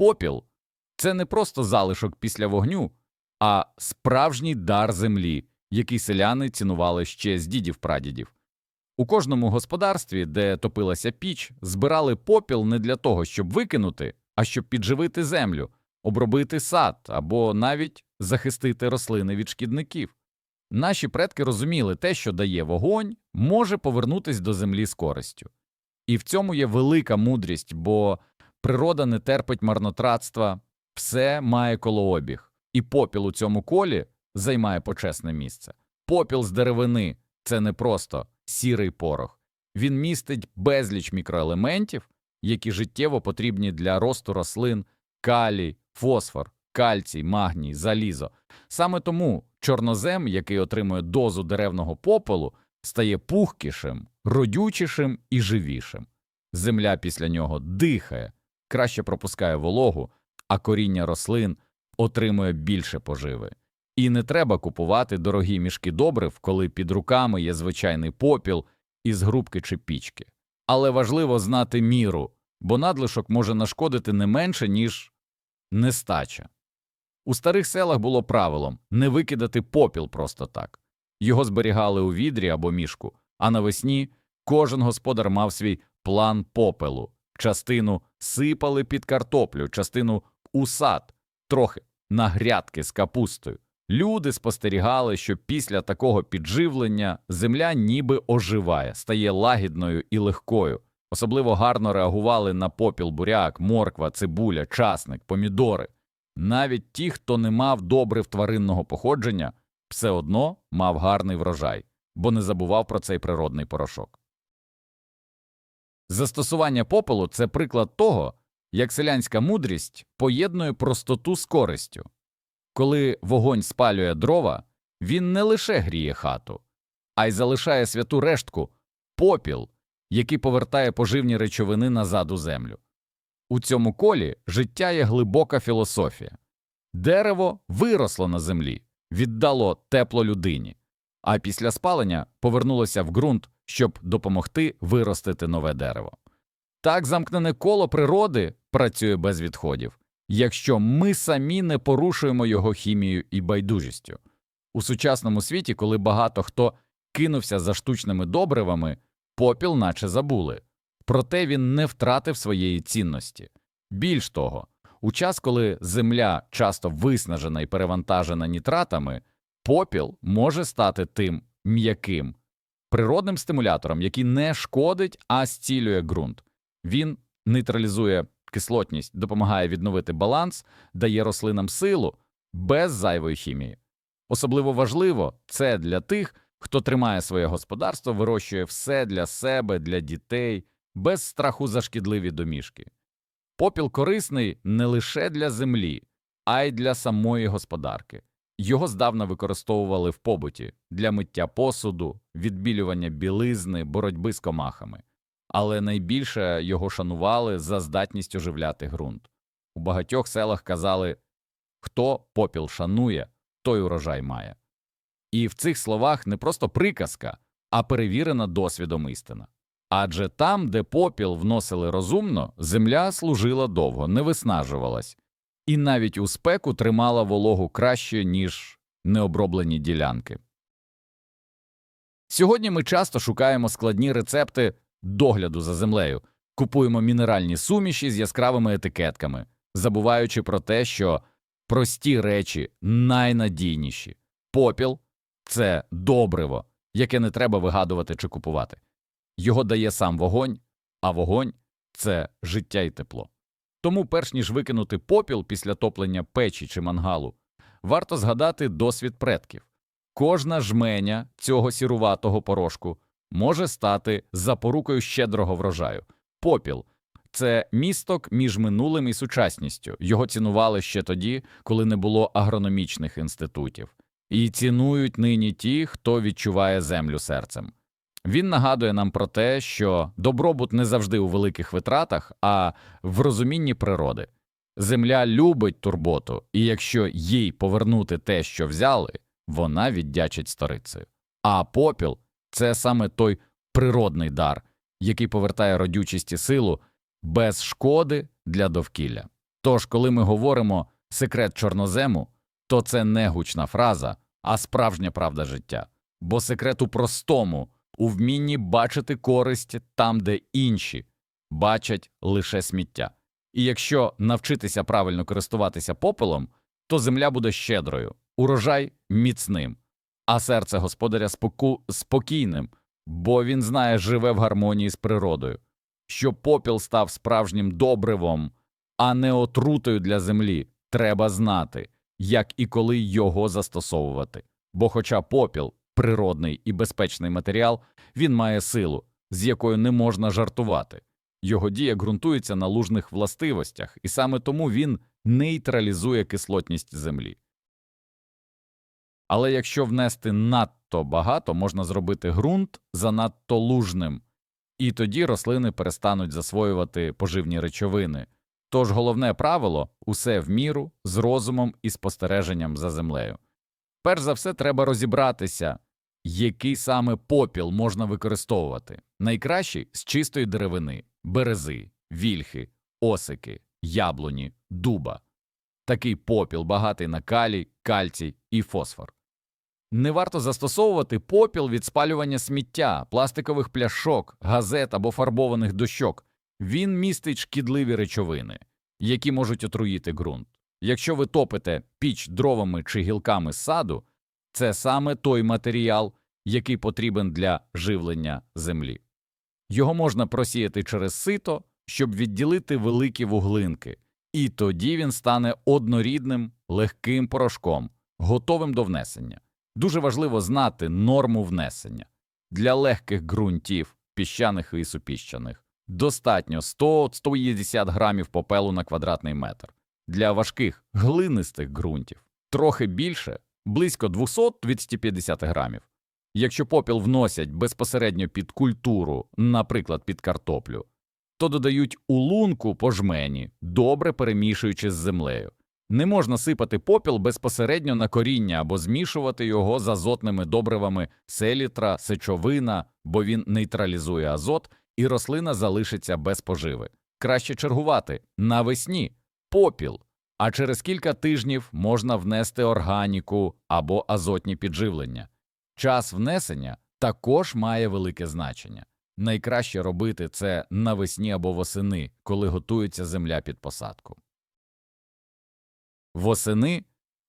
Попіл це не просто залишок після вогню, а справжній дар землі, який селяни цінували ще з дідів прадідів. У кожному господарстві, де топилася піч, збирали попіл не для того, щоб викинути, а щоб підживити землю, обробити сад або навіть захистити рослини від шкідників. Наші предки розуміли те, що дає вогонь, може повернутись до землі з користю. І в цьому є велика мудрість, бо природа не терпить марнотратства, все має колообіг, і попіл у цьому колі займає почесне місце. Попіл з деревини це не просто сірий порох. Він містить безліч мікроелементів, які життєво потрібні для росту рослин, калій, фосфор, кальцій, магній, залізо. Саме тому чорнозем, який отримує дозу деревного попелу, стає пухкішим, родючішим і живішим. Земля після нього дихає, краще пропускає вологу, а коріння рослин отримує більше поживи. І не треба купувати дорогі мішки добрив, коли під руками є звичайний попіл із грубки чи пічки. Але важливо знати міру, бо надлишок може нашкодити не менше, ніж нестача. У старих селах було правилом не викидати попіл просто так. Його зберігали у відрі або мішку, а навесні кожен господар мав свій план попелу. Частину сипали під картоплю, частину у сад, трохи на грядки з капустою. Люди спостерігали, що після такого підживлення земля ніби оживає, стає лагідною і легкою. Особливо гарно реагували на попіл буряк, морква, цибуля, часник, помідори. Навіть ті, хто не мав добрив тваринного походження, все одно мав гарний врожай, бо не забував про цей природний порошок. Застосування попелу це приклад того, як селянська мудрість поєднує простоту з користю. Коли вогонь спалює дрова, він не лише гріє хату, а й залишає святу рештку попіл, який повертає поживні речовини назад у землю. У цьому колі життя є глибока філософія. Дерево виросло на землі, віддало тепло людині, а після спалення повернулося в ґрунт, щоб допомогти виростити нове дерево. Так замкнене коло природи працює без відходів, якщо ми самі не порушуємо його хімією і байдужістю. У сучасному світі, коли багато хто кинувся за штучними добривами, попіл наче забули. Проте він не втратив своєї цінності. Більш того, у час, коли земля часто виснажена і перевантажена нітратами, попіл може стати тим м'яким природним стимулятором, який не шкодить, а зцілює ґрунт. Він нейтралізує кислотність, допомагає відновити баланс, дає рослинам силу без зайвої хімії. Особливо важливо це для тих, хто тримає своє господарство, вирощує все для себе, для дітей, без страху за шкідливі домішки. Попіл корисний не лише для землі, а й для самої господарки. Його здавна використовували в побуті для миття посуду, відбілювання білизни, боротьби з комахами, але найбільше його шанували за здатність оживляти ґрунт. У багатьох селах казали хто попіл шанує, той урожай має. І в цих словах не просто приказка, а перевірена досвідом істина. Адже там, де попіл вносили розумно, земля служила довго, не виснажувалась, і навіть у спеку тримала вологу краще, ніж необроблені ділянки. Сьогодні ми часто шукаємо складні рецепти догляду за землею, купуємо мінеральні суміші з яскравими етикетками, забуваючи про те, що прості речі найнадійніші. Попіл це добриво, яке не треба вигадувати чи купувати. Його дає сам вогонь, а вогонь це життя і тепло. Тому, перш ніж викинути попіл після топлення печі чи мангалу, варто згадати досвід предків. Кожна жменя цього сіруватого порошку може стати запорукою щедрого врожаю. Попіл це місток між минулим і сучасністю. Його цінували ще тоді, коли не було агрономічних інститутів, і цінують нині ті, хто відчуває землю серцем. Він нагадує нам про те, що добробут не завжди у великих витратах, а в розумінні природи. Земля любить турботу, і якщо їй повернути те, що взяли, вона віддячить сторицею. А попіл це саме той природний дар, який повертає родючість і силу без шкоди для довкілля. Тож, коли ми говоримо секрет чорнозему, то це не гучна фраза, а справжня правда життя. Бо секрет у простому, у вмінні бачити користь там, де інші бачать лише сміття. І якщо навчитися правильно користуватися попелом, то земля буде щедрою, урожай міцним, а серце господаря споку... спокійним, бо він знає, живе в гармонії з природою. Щоб попіл став справжнім добривом, а не отрутою для землі, треба знати, як і коли його застосовувати. Бо, хоча попіл природний і безпечний матеріал, він має силу, з якою не можна жартувати. Його дія ґрунтується на лужних властивостях, і саме тому він нейтралізує кислотність землі. Але якщо внести надто багато, можна зробити ґрунт занадто лужним, і тоді рослини перестануть засвоювати поживні речовини. Тож головне правило усе в міру, з розумом і спостереженням за землею. Перш за все, треба розібратися, який саме попіл можна використовувати. Найкращий з чистої деревини, берези, вільхи, осики, яблуні, дуба. Такий попіл багатий на калій, кальцій і фосфор. Не варто застосовувати попіл від спалювання сміття, пластикових пляшок, газет або фарбованих дощок. Він містить шкідливі речовини, які можуть отруїти ґрунт. Якщо ви топите піч дровами чи гілками саду, це саме той матеріал, який потрібен для живлення землі. Його можна просіяти через сито, щоб відділити великі вуглинки, і тоді він стане однорідним легким порошком, готовим до внесення. Дуже важливо знати норму внесення. Для легких ґрунтів, піщаних і супіщаних, достатньо 100-150 грамів попелу на квадратний метр. Для важких глинистих ґрунтів трохи більше, близько 200-250 грамів. Якщо попіл вносять безпосередньо під культуру, наприклад, під картоплю, то додають у лунку по жмені, добре перемішуючи з землею. Не можна сипати попіл безпосередньо на коріння або змішувати його з азотними добривами селітра, сечовина, бо він нейтралізує азот, і рослина залишиться без поживи. Краще чергувати навесні попіл, а через кілька тижнів можна внести органіку або азотні підживлення. Час внесення також має велике значення. Найкраще робити це навесні або восени, коли готується земля під посадку. Восени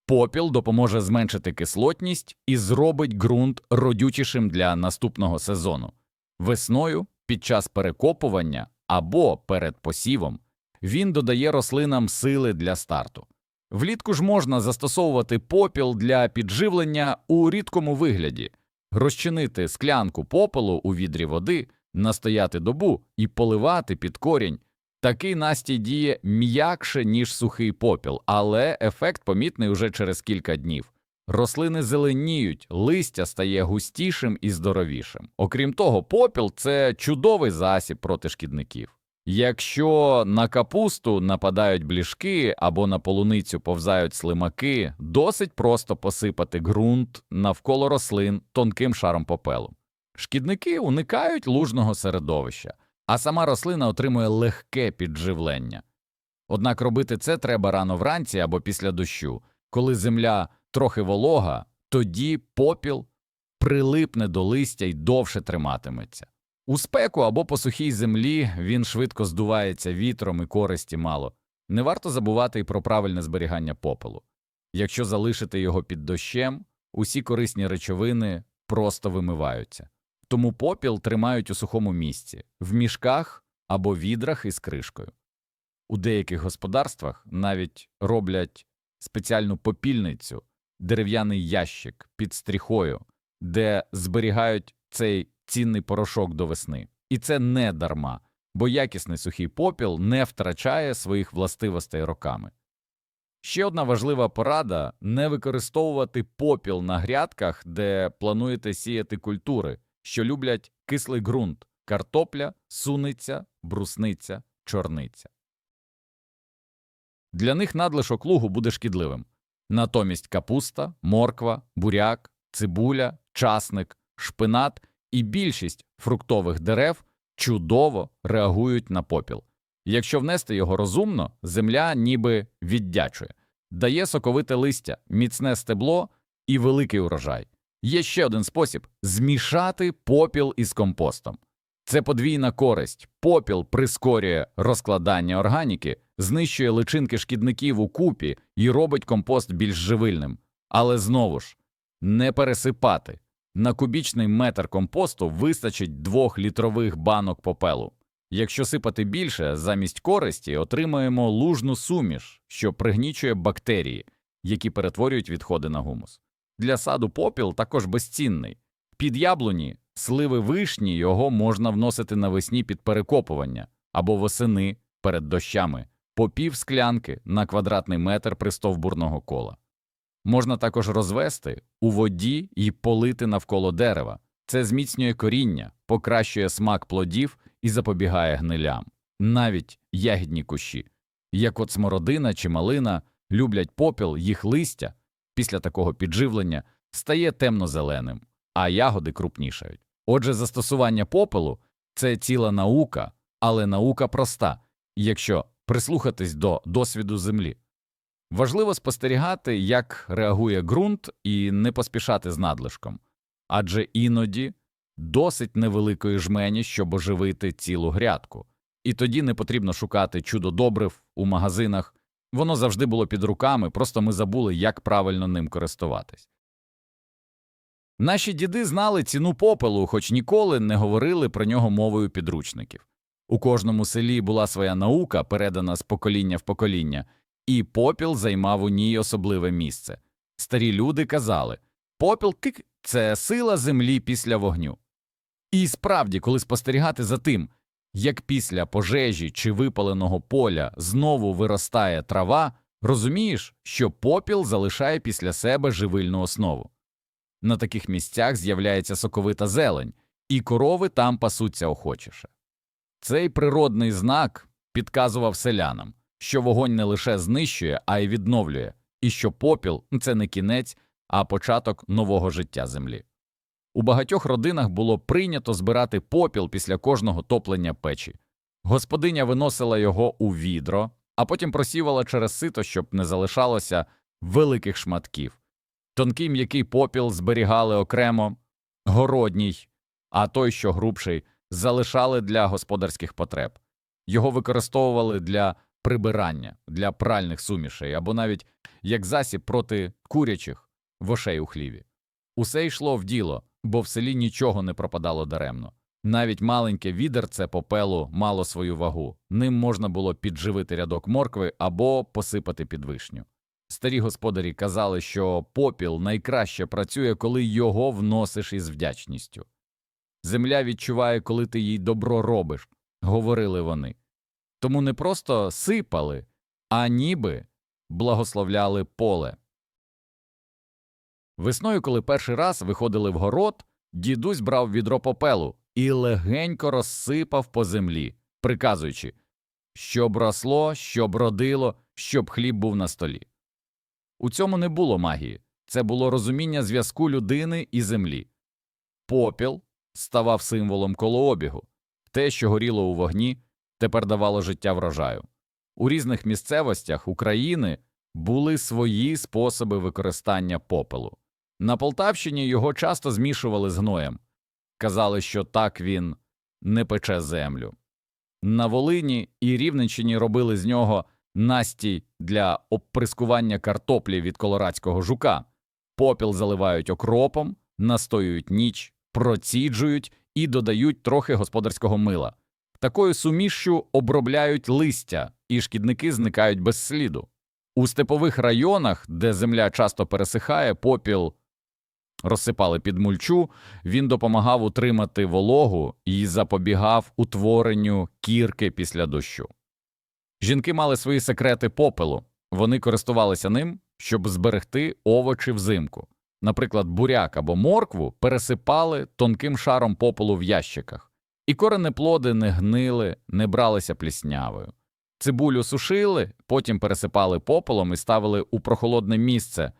попіл допоможе зменшити кислотність і зробить ґрунт родючішим для наступного сезону. Весною під час перекопування або перед посівом він додає рослинам сили для старту. Влітку ж можна застосовувати попіл для підживлення у рідкому вигляді, розчинити склянку попелу у відрі води, настояти добу і поливати під корінь. Такий настій діє м'якше, ніж сухий попіл, але ефект помітний уже через кілька днів. Рослини зеленіють, листя стає густішим і здоровішим. Окрім того, попіл це чудовий засіб проти шкідників. Якщо на капусту нападають бліжки або на полуницю повзають слимаки, досить просто посипати ґрунт навколо рослин тонким шаром попелу. Шкідники уникають лужного середовища, а сама рослина отримує легке підживлення. Однак робити це треба рано вранці або після дощу, коли земля трохи волога, тоді попіл прилипне до листя й довше триматиметься. У спеку або по сухій землі він швидко здувається вітром і користі мало. Не варто забувати й про правильне зберігання попелу. Якщо залишити його під дощем, усі корисні речовини просто вимиваються. Тому попіл тримають у сухому місці, в мішках або відрах із кришкою. У деяких господарствах навіть роблять спеціальну попільницю, дерев'яний ящик під стріхою, де зберігають цей цінний порошок до весни. І це не дарма, бо якісний сухий попіл не втрачає своїх властивостей роками. Ще одна важлива порада не використовувати попіл на грядках, де плануєте сіяти культури, що люблять кислий ґрунт картопля, суниця, брусниця, чорниця. Для них надлишок лугу буде шкідливим. Натомість капуста, морква, буряк, цибуля, часник, шпинат і більшість фруктових дерев чудово реагують на попіл. Якщо внести його розумно, земля ніби віддячує, дає соковите листя, міцне стебло і великий урожай. Є ще один спосіб змішати попіл із компостом. Це подвійна користь. Попіл прискорює розкладання органіки, знищує личинки шкідників у купі і робить компост більш живильним. Але знову ж не пересипати. На кубічний метр компосту вистачить двох літрових банок попелу. Якщо сипати більше, замість користі отримаємо лужну суміш, що пригнічує бактерії, які перетворюють відходи на гумус. Для саду попіл також безцінний. Під яблуні, сливи вишні його можна вносити навесні під перекопування або восени перед дощами, по пів склянки на квадратний метр пристовбурного кола. Можна також розвести у воді і полити навколо дерева. Це зміцнює коріння, покращує смак плодів і запобігає гнилям. Навіть ягідні кущі, як от смородина чи малина, люблять попіл, їх листя після такого підживлення стає темно-зеленим, а ягоди крупнішають. Отже, застосування попелу це ціла наука, але наука проста, якщо прислухатись до досвіду землі. Важливо спостерігати, як реагує ґрунт, і не поспішати з надлишком, адже іноді досить невеликої жмені, щоб оживити цілу грядку, і тоді не потрібно шукати чудо добрив у магазинах, воно завжди було під руками, просто ми забули, як правильно ним користуватись. Наші діди знали ціну попелу, хоч ніколи не говорили про нього мовою підручників. У кожному селі була своя наука, передана з покоління в покоління, і попіл займав у ній особливе місце. Старі люди казали попіл кик це сила землі після вогню. І справді, коли спостерігати за тим, як після пожежі чи випаленого поля знову виростає трава, розумієш, що попіл залишає після себе живильну основу. На таких місцях з'являється соковита зелень, і корови там пасуться охочіше. Цей природний знак підказував селянам, що вогонь не лише знищує, а й відновлює, і що попіл це не кінець, а початок нового життя землі. У багатьох родинах було прийнято збирати попіл після кожного топлення печі. Господиня виносила його у відро, а потім просівала через сито, щоб не залишалося великих шматків. Тонкий м'який попіл зберігали окремо, городній, а той, що грубший, залишали для господарських потреб. Його використовували для прибирання, для пральних сумішей або навіть як засіб проти курячих вошей у хліві. Усе йшло в діло, бо в селі нічого не пропадало даремно. Навіть маленьке відерце попелу мало свою вагу, ним можна було підживити рядок моркви або посипати під вишню. Старі господарі казали, що попіл найкраще працює, коли його вносиш із вдячністю. Земля відчуває, коли ти їй добро робиш, говорили вони. Тому не просто сипали, а ніби благословляли поле. Весною, коли перший раз виходили в город, дідусь брав відро попелу і легенько розсипав по землі, приказуючи, щоб росло, щоб родило, щоб хліб був на столі. У цьому не було магії, це було розуміння зв'язку людини і землі. Попіл ставав символом колообігу, те, що горіло у вогні, тепер давало життя врожаю. У різних місцевостях України були свої способи використання попелу. На Полтавщині його часто змішували з гноєм, казали, що так він не пече землю. На Волині і Рівненщині робили з нього настій для обприскування картоплі від колорадського жука, попіл заливають окропом, настоюють ніч, проціджують і додають трохи господарського мила. Такою сумішшю обробляють листя, і шкідники зникають без сліду. У степових районах, де земля часто пересихає, попіл розсипали під мульчу, він допомагав утримати вологу і запобігав утворенню кірки після дощу. Жінки мали свої секрети попелу, вони користувалися ним, щоб зберегти овочі взимку. Наприклад, буряк або моркву пересипали тонким шаром попелу в ящиках, і коренеплоди не гнили, не бралися пліснявою. Цибулю сушили, потім пересипали попелом і ставили у прохолодне місце.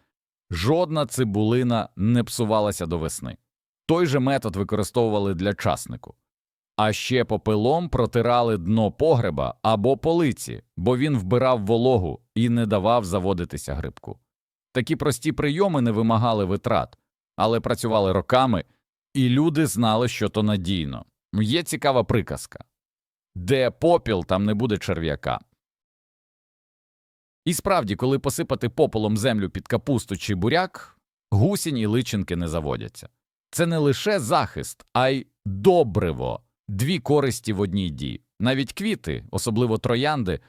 Жодна цибулина не псувалася до весни. Той же метод використовували для часнику. А ще попелом протирали дно погреба або полиці, бо він вбирав вологу і не давав заводитися грибку. Такі прості прийоми не вимагали витрат, але працювали роками, і люди знали, що то надійно. Є цікава приказка де попіл, там не буде черв'яка. І справді, коли посипати попелом землю під капусту чи буряк, гусінь і личинки не заводяться. Це не лише захист, а й добриво, дві користі в одній дії. Навіть квіти, особливо троянди,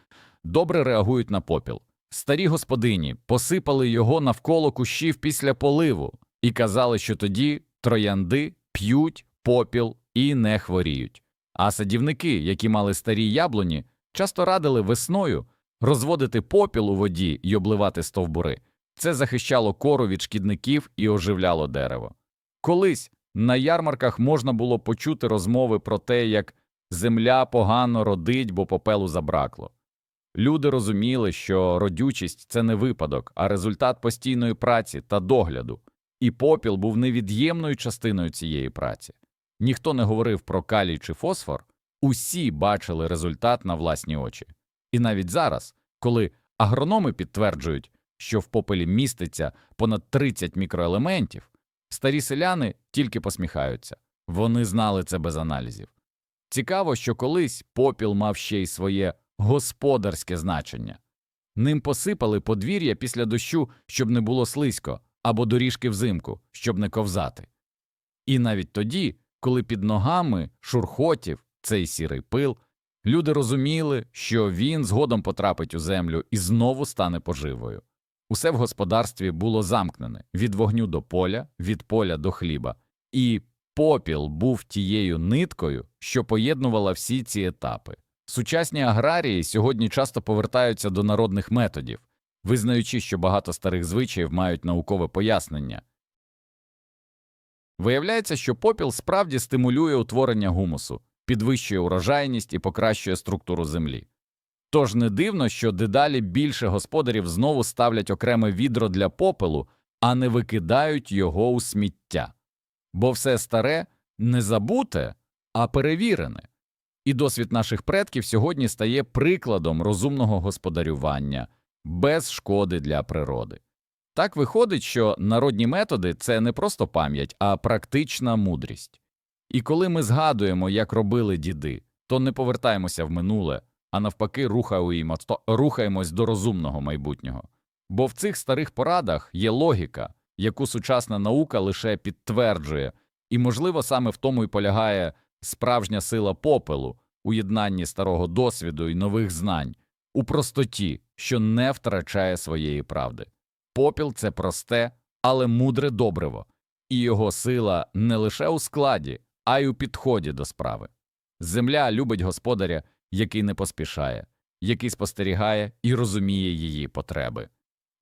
добре реагують на попіл. Старі господині посипали його навколо кущів після поливу і казали, що тоді троянди п'ють попіл і не хворіють. А садівники, які мали старі яблуні, часто радили весною розводити попіл у воді й обливати стовбури. Це захищало кору від шкідників і оживляло дерево. Колись на ярмарках можна було почути розмови про те, як земля погано родить, бо попелу забракло. Люди розуміли, що родючість це не випадок, а результат постійної праці та догляду, і попіл був невід'ємною частиною цієї праці. Ніхто не говорив про калій чи фосфор, усі бачили результат на власні очі. І навіть зараз, коли агрономи підтверджують, що в попелі міститься понад 30 мікроелементів, старі селяни тільки посміхаються вони знали це без аналізів. Цікаво, що колись попіл мав ще й своє господарське значення ним посипали подвір'я після дощу, щоб не було слизько, або доріжки взимку, щоб не ковзати. І навіть тоді, коли під ногами шурхотів цей сірий пил, люди розуміли, що він згодом потрапить у землю і знову стане поживою. Усе в господарстві було замкнене від вогню до поля, від поля до хліба, і попіл був тією ниткою, що поєднувала всі ці етапи. Сучасні аграрії сьогодні часто повертаються до народних методів, визнаючи, що багато старих звичаїв мають наукове пояснення. Виявляється, що попіл справді стимулює утворення гумусу, підвищує урожайність і покращує структуру землі. Тож не дивно, що дедалі більше господарів знову ставлять окреме відро для попелу, а не викидають його у сміття. Бо все старе не забуте, а перевірене. І досвід наших предків сьогодні стає прикладом розумного господарювання без шкоди для природи. Так виходить, що народні методи це не просто пам'ять, а практична мудрість. І коли ми згадуємо, як робили діди, то не повертаємося в минуле, а навпаки, рухаємось, до розумного майбутнього. Бо в цих старих порадах є логіка, яку сучасна наука лише підтверджує, і, можливо, саме в тому і полягає справжня сила попелу у єднанні старого досвіду і нових знань, у простоті, що не втрачає своєї правди. Попіл це просте, але мудре добриво, і його сила не лише у складі, а й у підході до справи. Земля любить господаря, який не поспішає, який спостерігає і розуміє її потреби.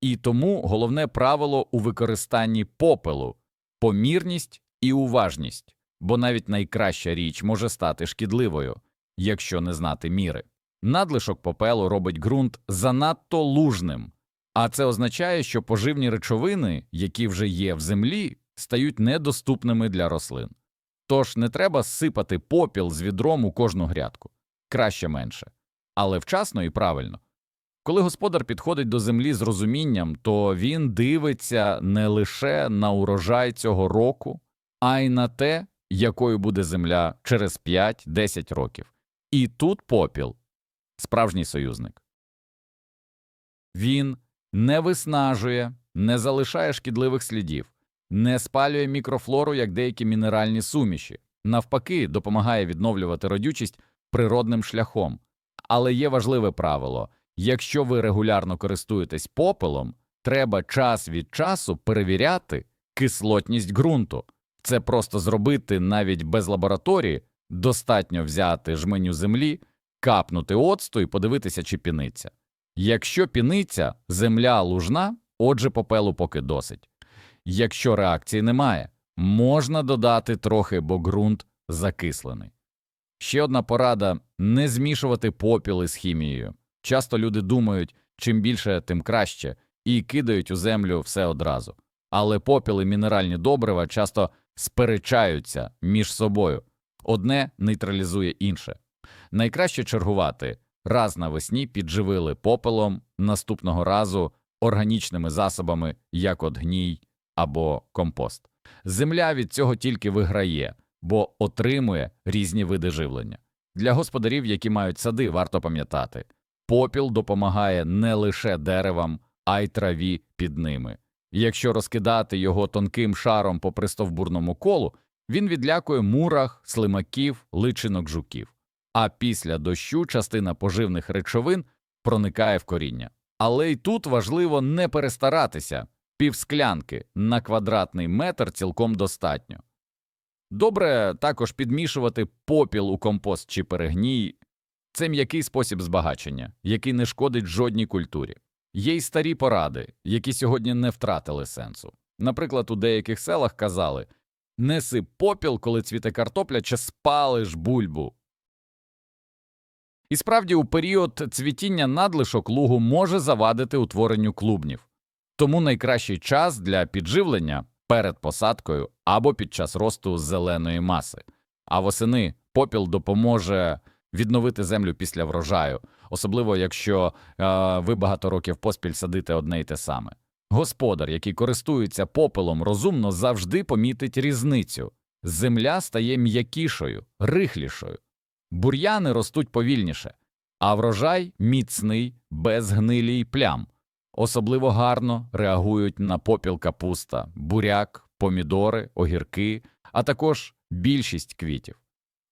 І тому головне правило у використанні попелу помірність і уважність, бо навіть найкраща річ може стати шкідливою, якщо не знати міри. Надлишок попелу робить ґрунт занадто лужним, а це означає, що поживні речовини, які вже є в землі, стають недоступними для рослин. Тож не треба сипати попіл з відром у кожну грядку, краще менше, але вчасно і правильно. Коли господар підходить до землі з розумінням, то він дивиться не лише на урожай цього року, а й на те, якою буде земля через 5-10 років. І тут попіл справжній союзник. Він не виснажує, не залишає шкідливих слідів, не спалює мікрофлору, як деякі мінеральні суміші, навпаки, допомагає відновлювати родючість природним шляхом. Але є важливе правило якщо ви регулярно користуєтесь попелом, треба час від часу перевіряти кислотність ґрунту. Це просто зробити навіть без лабораторії, достатньо взяти жменю землі, капнути оцту і подивитися, чи піниться. Якщо піниться, земля лужна, отже, попелу поки досить. Якщо реакції немає, можна додати трохи, бо ґрунт закислений. Ще одна порада не змішувати попіл із хімією. Часто люди думають, чим більше, тим краще, і кидають у землю все одразу. Але попіл і мінеральні добрива часто сперечаються між собою. Одне нейтралізує інше. Найкраще чергувати раз навесні підживили попелом, наступного разу органічними засобами, як от гній або компост. Земля від цього тільки виграє, бо отримує різні види живлення. Для господарів, які мають сади, варто пам'ятати попіл допомагає не лише деревам, а й траві під ними. Якщо розкидати його тонким шаром по пристовбурному колу, він відлякує мурах, слимаків, личинок жуків. А після дощу частина поживних речовин проникає в коріння. Але й тут важливо не перестаратися півсклянки на квадратний метр цілком достатньо. Добре також підмішувати попіл у компост чи перегній. Це м'який спосіб збагачення, який не шкодить жодній культурі. Є й старі поради, які сьогодні не втратили сенсу. Наприклад, у деяких селах казали неси попіл, коли цвіте картопля, чи спалиш бульбу. І справді, у період цвітіння надлишок лугу може завадити утворенню клубнів. Тому найкращий час для підживлення перед посадкою або під час росту зеленої маси. А восени попіл допоможе відновити землю після врожаю, особливо якщо е, ви багато років поспіль садите одне й те саме. Господар, який користується попелом, розумно завжди помітить різницю. Земля стає м'якішою, рихлішою. Бур'яни ростуть повільніше, а врожай міцний, без гнилі й плям. Особливо гарно реагують на попіл капуста, буряк, помідори, огірки, а також більшість квітів.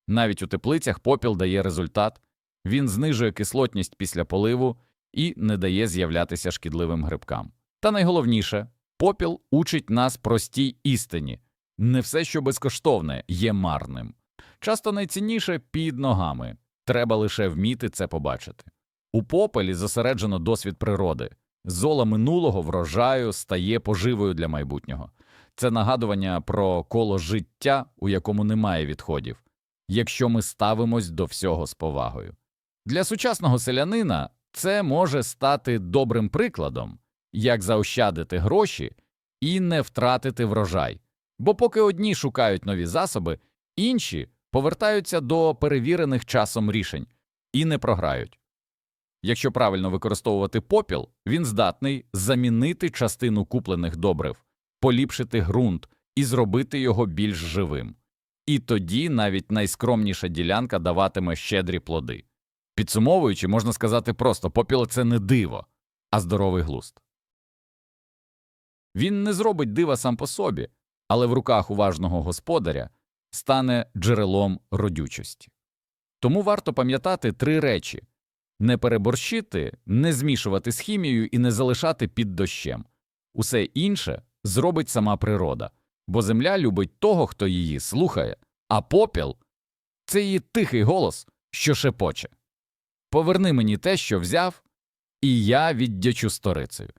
Навіть у теплицях попіл дає результат, він знижує кислотність після поливу і не дає з'являтися шкідливим грибкам. Та найголовніше, попіл учить нас простій істині не все, що безкоштовне, є марним. Часто найцінніше під ногами, треба лише вміти це побачити. У попелі зосереджено досвід природи. Зола минулого врожаю стає поживою для майбутнього. Це нагадування про коло життя, у якому немає відходів, якщо ми ставимось до всього з повагою. Для сучасного селянина це може стати добрим прикладом, як заощадити гроші і не втратити врожай. Бо поки одні шукають нові засоби, інші повертаються до перевірених часом рішень і не програють. Якщо правильно використовувати попіл, він здатний замінити частину куплених добрив, поліпшити ґрунт і зробити його більш живим. І тоді навіть найскромніша ділянка даватиме щедрі плоди. Підсумовуючи, можна сказати просто попіл це не диво, а здоровий глузд. Він не зробить дива сам по собі, але в руках уважного господаря стане джерелом родючості. Тому варто пам'ятати три речі не переборщити, не змішувати з хімією і не залишати під дощем. Усе інше зробить сама природа, бо земля любить того, хто її слухає, а попіл це її тихий голос, що шепоче. Поверни мені те, що взяв, і я віддячу сторицею.